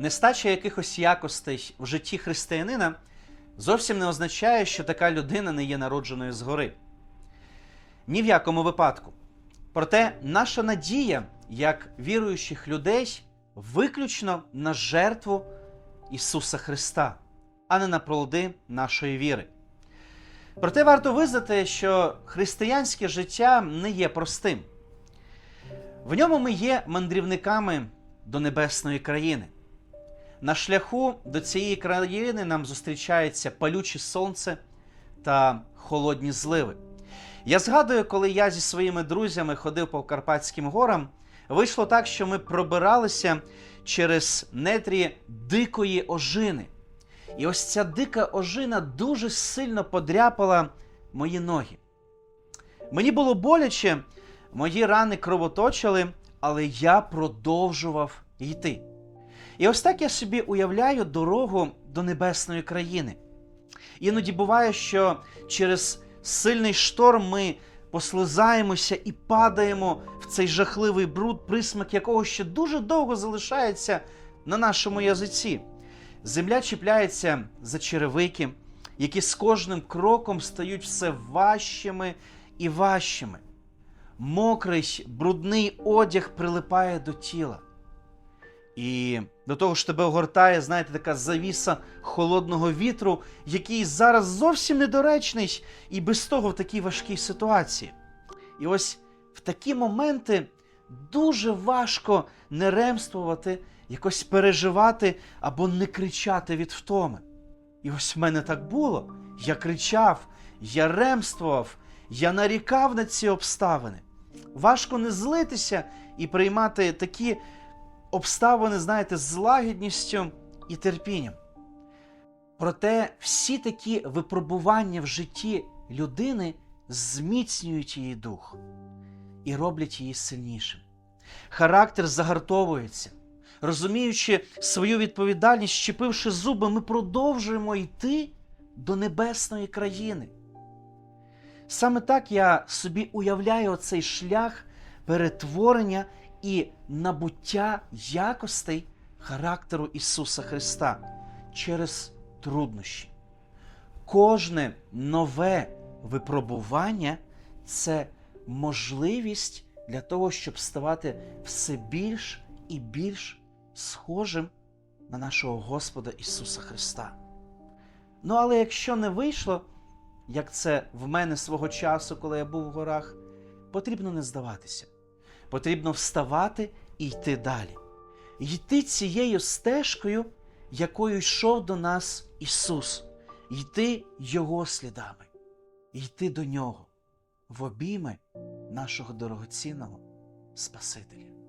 Нестача якихось якостей в житті християнина зовсім не означає, що така людина не є народженою згори. Ні в якому випадку. Проте наша надія, як віруючих людей, виключно на жертву Ісуса Христа, а не на плоди нашої віри. Проте варто визнати, що християнське життя не є простим. В ньому ми є мандрівниками до небесної країни. На шляху до цієї країни нам зустрічається палюче сонце та холодні зливи. Я згадую, коли я зі своїми друзями ходив по Карпатським горам, вийшло так, що ми пробиралися через нетрі дикої ожини. І ось ця дика ожина дуже сильно подряпала мої ноги. Мені було боляче, мої рани кровоточили, але я продовжував йти. І ось так я собі уявляю дорогу до небесної країни. Іноді буває, що через сильний шторм ми послизаємося і падаємо в цей жахливий бруд, присмак якого ще дуже довго залишається на нашому язиці. Земля чіпляється за черевики, які з кожним кроком стають все важчими і важчими. Мокрий, брудний одяг прилипає до тіла. І до того ж тебе огортає, знаєте, така завіса холодного вітру, який зараз зовсім недоречний і без того в такій важкій ситуації. І ось в такі моменти дуже важко не ремствувати, якось переживати або не кричати від втоми. І ось в мене так було. Я кричав, я ремствував, я нарікав на ці обставини. Важко не злитися і приймати такі обставини, знаєте, з лагідністю і терпінням. Проте всі такі випробування в житті людини зміцнюють її дух і роблять її сильнішим. Характер загартовується. Розуміючи свою відповідальність, щепивши зуби, ми продовжуємо йти до небесної країни. Саме так я собі уявляю цей шлях перетворення і набуття якостей характеру Ісуса Христа через труднощі. Кожне нове випробування це можливість для того, щоб ставати все більш і більш схожим на нашого Господа Ісуса Христа. Ну, але якщо не вийшло, як це в мене свого часу, коли я був в горах, потрібно не здаватися. Потрібно вставати і йти далі. Йти цією стежкою, якою йшов до нас Ісус, йти Його слідами, йти до Нього в обійми нашого дорогоцінного Спасителя.